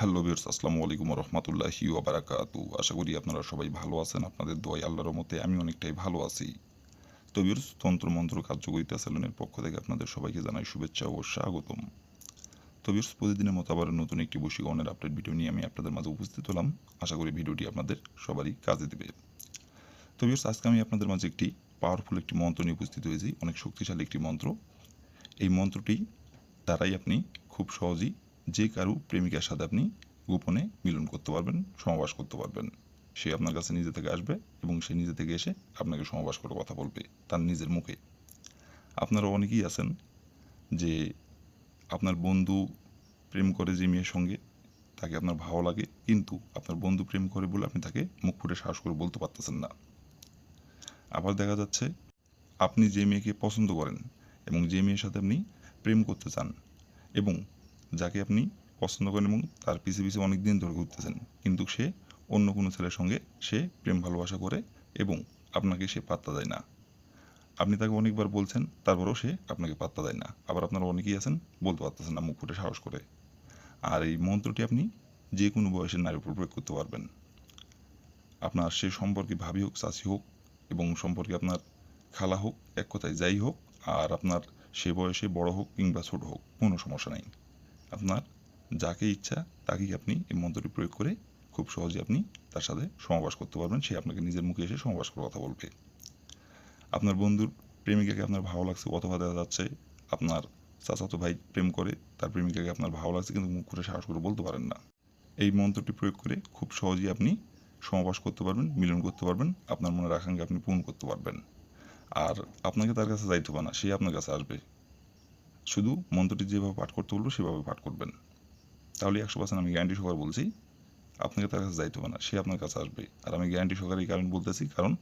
Hello বিয়ার্স আসসালামু আলাইকুম রহমতুল্লাহি ওবারাকাতু আশা করি আপনারা সবাই ভালো আছেন, আপনাদের দোয়াই আল্লাহর মতে আমি অনেকটাই ভালো আছি। তো বিয়ার্স তন্ত্রমন্ত্র কার্যকরিতা সেলুনের পক্ষ থেকে আপনাদের সবাইকে জানাই শুভেচ্ছা ও স্বাগতম। তো বিয়ার্স প্রতিদিনের মতো আবার নতুন একটি বশীকরণের আপডেট ভিডিও নিয়ে আমি আপনাদের মাঝে উপস্থিত হলাম। আশা করি ভিডিওটি আপনাদের সবারই কাজে দেবে। তো বিয়ার্স আজকে আমি আপনাদের মাঝে একটি পাওয়ারফুল একটি মন্ত্র নিয়ে উপস্থিত হয়েছি, অনেক শক্তিশালী একটি মন্ত্র। এই মন্ত্রটি দ্বারাই আপনি খুব সহজেই যে কারও প্রেমিকার সাথে আপনি গোপনে মিলন করতে পারবেন সমাবাস করতে পারবেন। সে আপনার কাছে নিজে থেকে আসবে এবং সে নিজে থেকে এসে আপনাকে সমাবাস করে কথা বলবে, তার নিজের মুখে। আপনারা অনেকেই আছেন যে আপনার বন্ধু প্রেম করে যে মেয়ের সঙ্গে, তাকে আপনার ভালো লাগে, কিন্তু আপনার বন্ধু প্রেম করে বলে আপনি তাকে মুখ ফুটে সাহস করে বলতে পারতেছেন না। আবার দেখা যাচ্ছে আপনি যে মেয়েকে পছন্দ করেন এবং যে মেয়ের সাথে আপনি প্রেম করতে চান এবং যাকে আপনি পছন্দ করেন এবং তার পিছে পিছে অনেক দিন ধরে ঘুরতেছেন, কিন্তু সে অন্য কোনো ছেলের সঙ্গে সে প্রেম, ভালোবাসা করে এবং আপনাকে সে পাত্তা দেয় না। আপনি তাকে অনেকবার বলছেন, তারপরেও সে আপনাকে পাত্তা দেয় না। আবার আপনারা অনেকেই আছেন, বলতে পারতেছেন না, মুখ ফুটে সাহস করে। আর এই মন্ত্রটি আপনি যে কোনো বয়সের নারীর উপর প্রয়োগ করতে পারবেন। আপনার সে সম্পর্কে ভাবি হোক চাষি হোক এবং সম্পর্কে আপনার খালা হোক, এক কথায় যাই হোক, আর আপনার সে বয়সে বড় হোক কিংবা ছোট হোক, কোনো সমস্যা নাই। আপনার যাকে ইচ্ছা, তাকেই আপনি এই মন্ত্রটি প্রয়োগ করে খুব সহজে আপনি তার সাথে সমাবাস করতে পারবেন। সে আপনাকে নিজের মুখে এসে সমাবাস করে কথা বলবে। আপনার বন্ধুর প্রেমিকাকে আপনার ভালো লাগছে অথবা দেখা যাচ্ছে, আপনার চাচাতো ভাই প্রেম করে, তার প্রেমিকাকে আপনার ভালো লাগছে কিন্তু মুখ করে সাহস করে বলতে পারেন না। এই মন্ত্রটি প্রয়োগ করে খুব সহজেই আপনি সমাবাস করতে পারবেন, মিলন করতে পারবেন, আপনার মনের আকাঙ্ক্ষা আপনি পূরণ করতে পারবেন। আর আপনাকে তার কাছে যাইতে হবে না, সে আপনার কাছে আসবে। শুধু মন্ত্রটি যেভাবে পাঠ করতে বলব, সেভাবে পাঠ করবেন। তাহলে একশো পার্সেন্ট আমি গ্যারান্টি সহকারে বলছি, আপনাকে তার কাছে যাইতে হবে না সে আপনার কাছে আসবে। আর আমি গ্যারান্টি সহকারে এই কারণ বলতেছি, কারণ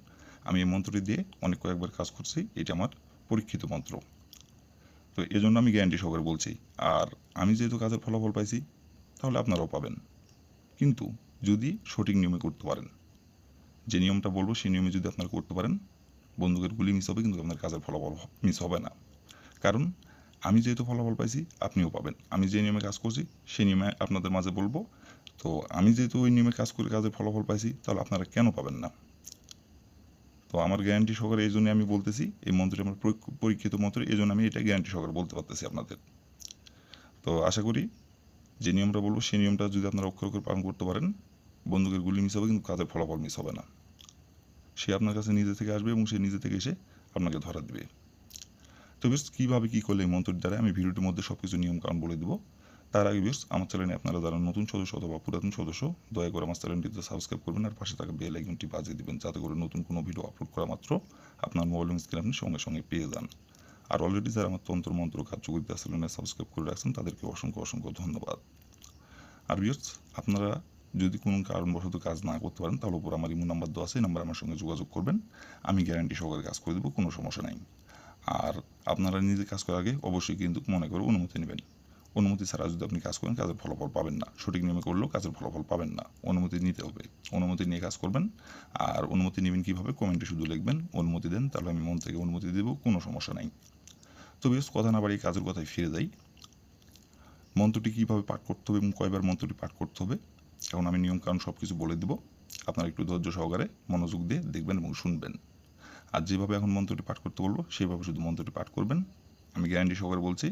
আমি এই মন্ত্রটি দিয়ে অনেক কয়েকবার কাজ করছি, এটা আমার পরীক্ষিত মন্ত্র। তো এজন্য আমি গ্যারান্টি সহকারে বলছি, আর আমি যেহেতু কাজের ফলাফল পাইছি, তাহলে আপনারাও পাবেন। কিন্তু যদি সঠিক নিয়মে করতে পারেন, যে নিয়মটা বলব, সেই নিয়মে যদি আপনারা করতে পারেন, বন্দুকের গুলি মিস হবে, কিন্তু আপনার কাজের ফলাফল মিস হবে না। কারণ আমি যেহেতু ফলাফল পাইছি, আপনিও পাবেন। আমি যে নিয়মে কাজ করছি, সেই নিয়মে আপনাদের মাঝে বলব। তো আমি যেহেতু ওই নিয়মে কাজ করে কাজের ফলাফল পাইছি, তাহলে আপনারা কেন পাবেন না? তো আমার গ্যারান্টি সহকারে এই জন্য আমি বলতেছি, এই মন্ত্রটি আমার পরীক্ষিত মন্ত্র, এই জন্য আমি এটা গ্যারান্টি সহকারে বলতে পারতেছি আপনাদের। তো আশা করি যে নিয়মটা বলব, সেই নিয়মটা যদি আপনারা অক্ষর অক্ষর পালন করতে পারেন, বন্দুকের গুলি মিস হবে, কিন্তু কাজের ফলাফল মিস হবে না। সে আপনার কাছে নিজে থেকে আসবে এবং সে নিজে থেকে এসে আপনাকে ধরা দেবে। তো বেশ কীভাবে কী করলে এই মন্ত্রের দ্বারা আমি ভিডিওটির মধ্যে সব কিছু নিয়মকানুন বলে দেবো। তার আগে বেশ আমার চ্যানেলে আপনারা যারা নতুন সদস্য অথবা পুরাতন সদস্য, দয়া করে আমার চ্যানেলটিতে সাবস্ক্রাইব করবেন আর পাশে থাকা বেল আইকনটি বাজিয়ে দেবেন, যাতে করে নতুন কোনো ভিডিও আপলোড করা মাত্র আপনার মোবাইল স্ক্রিন আপনি সঙ্গে সঙ্গে পেয়ে যান। আর অলরেডি যারা আমার তন্ত্র মন্ত্র কার্যকরিতা চ্যানেলে সাবস্ক্রাইব করে রাখছেন, তাদেরকে অসংখ্য অসংখ্য ধন্যবাদ। আর বিয়ার্স আপনারা যদি কোনো কারণবশত কাজ না করতে পারেন, তাহলে উপর আমার ইমো নাম্বার দেওয়া আছে নাম্বার আমার সঙ্গে যোগাযোগ করবেন। আমি গ্যারান্টি সহকারে কাজ করে দেবো, কোনো সমস্যা নাই। আর আপনারা নিজে কাজ করার আগে অবশ্যই কিন্তু মনে করে অনুমতি নেবেন। অনুমতি ছাড়া যদি আপনি কাজ করেন, কাজের ফলাফল পাবেন না। সঠিক নিয়মে করলেও কাজের ফলাফল পাবেন না। অনুমতি নিতে হবে। অনুমতি নিয়ে কাজ করবেন আর অনুমতি নেবেন কীভাবে কমেন্টে শুধু লিখবেন, অনুমতি দেন, তাহলে আমি মন থেকে অনুমতি দেবো, কোনো সমস্যা নাই। তো বেশ কথা না বাড়ি কাজের কথায় ফিরে যাই। মন্ত্রটি কীভাবে পাঠ করতে হবে এবং কয়বার মন্ত্রটি পাঠ করতে হবে? এখন আমি নিয়মকানুন সব কিছু বলে দেবো। আপনারা একটু ধৈর্য সহকারে মনোযোগ দিয়ে দেখবেন এবং আর যেভাবে এখন মন্ত্রটি পাঠ করতে বলব সেভাবে শুধু মন্ত্রটি পাঠ করবেন। আমি গ্যারান্টি সহকারে বলছি,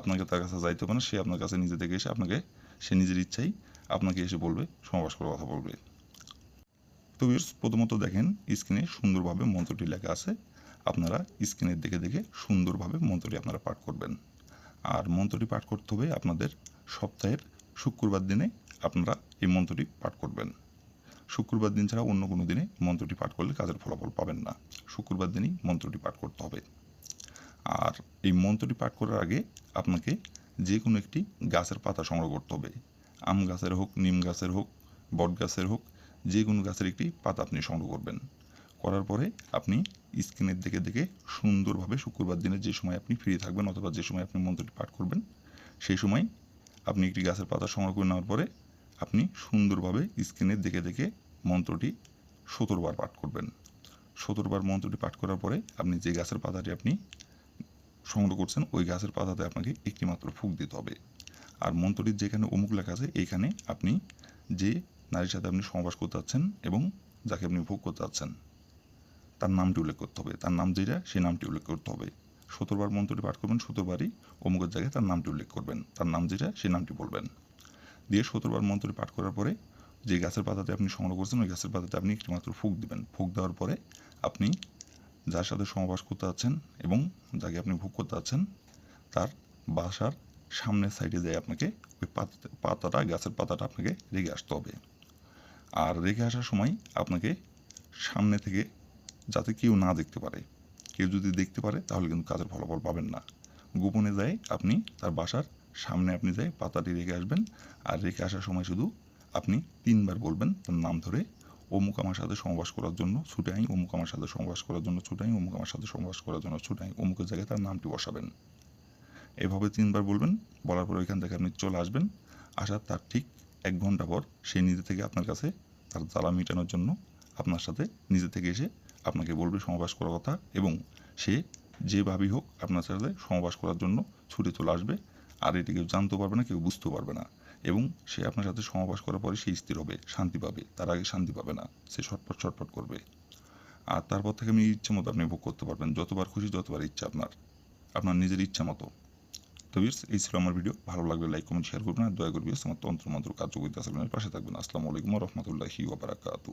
আপনাকে তার কাছে যাইতে হবে না, সে আপনার কাছে নিজে থেকে এসে আপনাকে, সে নিজের ইচ্ছাই আপনাকে এসে বলবে সমাবাস করে কথা বলবে। তো প্রথমত দেখেন স্ক্রিনে সুন্দরভাবে মন্ত্রটি লেখা আছে। আপনারা স্ক্রিনের দেখে দেখে সুন্দরভাবে মন্ত্রটি আপনারা পাঠ করবেন। আর মন্ত্রটি পাঠ করতে হবে আপনাদের সপ্তাহের শুক্রবার দিনে আপনারা এই মন্ত্রটি পাঠ করবেন। শুক্রবার দিন ছাড়া অন্য কোনো দিনে মন্ত্রটি পাঠ করলে কাজের ফলাফল পাবেন না। শুক্রবার দিনই মন্ত্রটি পাঠ করতে হবে। আর এই মন্ত্রটি পাঠ করার আগে আপনাকে যে কোনো একটি গাছের পাতা সংগ্রহ করতে হবে। আম গাছের হোক, নিম গাছের হোক, বট গাছের হোক যে কোনো গাছের একটি পাতা আপনি সংগ্রহ করবেন। করার পরে আপনি স্ক্রিনের দেখে দেখে সুন্দরভাবে শুক্রবার দিনে যে সময় আপনি ফ্রি থাকবেন অথবা যে সময় আপনি মন্ত্রটি পাঠ করবেন, সেই সময় আপনি একটি গাছের পাতা সংগ্রহ করে নেওয়ার পরে আপনি সুন্দরভাবে স্ক্রিনে দেখে দেখে মন্ত্রটি সতেরোবার পাঠ করবেন। সতেরোবার মন্ত্রটি পাঠ করার পরে আপনি যে গাছের পাতাটি আপনি সংগ্রহ করছেন, ওই গাছের পাতাতে আপনাকে একটি মাত্র ফুক দিতে হবে। আর মন্ত্রটির যেখানে অমুক লেখা আছে, এইখানে আপনি যে নারীর সাথে আপনি সহবাস করতে যাচ্ছেন এবং যাকে আপনি ভোগ করতে যাচ্ছেন, তার নামটি উল্লেখ করতে হবে। তার নাম যেটা, সেই নামটি উল্লেখ করতে হবে। সতেরোবার মন্ত্রটি পাঠ করবেন, সতেরোবারই অমুকের জায়গায় তার নামটি উল্লেখ করবেন। তার নাম যেটা, সেই নামটি বলবেন। দিয়ে সতেরোবার মন্ত্রটি পাঠ করার পরে যে গাছের পাতাতে আপনি সংগ্রহ করছেন, ওই গাছের পাতাতে আপনি একটি মাত্র ফুক দিবেন। ফুক দেওয়ার পরে আপনি যার সাথে সমবাস করতে যাচ্ছেন এবং যাকে আপনি ভোগ করতে যাচ্ছেন, তার বাসার সামনের সাইডে যায় আপনাকে ওই পাতা, পাতাটা, গাছের পাতাটা আপনাকে রেখে আসতে হবে। আর রেখে আসার সময় আপনাকে সামনে থেকে যাতে কেউ না দেখতে পারে, কেউ যদি দেখতে পারে তাহলে কিন্তু কাজের ফলাফল পাবেন না। গোপনে যায় আপনি তার বাসার সামনে আপনি যাই পাতাটি রেখে আসবেন, আর রেখে আসার সময় শুধু আপনি তিনবার বলবেন তার নাম ধরে, অমুক আমার সাথে সমবাস করার জন্য ছুটে আই, অমুক আমার সাথে সমবাস করার জন্য ছুটে আই, অমুক আমার সাথে সমবাস করার জন্য ছুটে আই, অমুকের জায়গায় তার নামটি বসাবেন। এভাবে তিনবার বলবেন, বলার পর ওইখান থেকে আপনি চলে আসবেন। আসার তার ঠিক এক ঘণ্টা পর সে নিজে থেকে আপনার কাছে তার জ্বালা মেটানোর জন্য আপনার সাথে নিজে থেকে এসে আপনাকে বলবে সমবাস করার কথা এবং সে যেভাবেই হোক আপনার সাথে সমবাস করার জন্য ছুটে চলে আসবে। আর এটি কেউ জানতে পারবে না, কেউ বুঝতেও পারবে না। এবং সে আপনার সাথে সমবাস করার পরে সে স্থির হবে, শান্তি পাবে, তার আগে শান্তি পাবে না, সে ছটপট ছটপট করবে। আর তারপর থেকে আপনি ইচ্ছে মতো আপনি ভোগ করতে পারবেন, যতবার খুশি যতবার ইচ্ছা আপনার আপনার নিজের ইচ্ছা মতো। তো বিয়ার্স এই ছিল আমার ভিডিও, ভালো লাগলে লাইক, কমেন্ট, শেয়ার করবেন আর দয়া করবে আমার তন্ত্র মন্ত্র কার্যকরিতা আসলের পাশে থাকবেন। আসসালামু আলাইকুম রহমতুল্লাহি ওবারাকাতু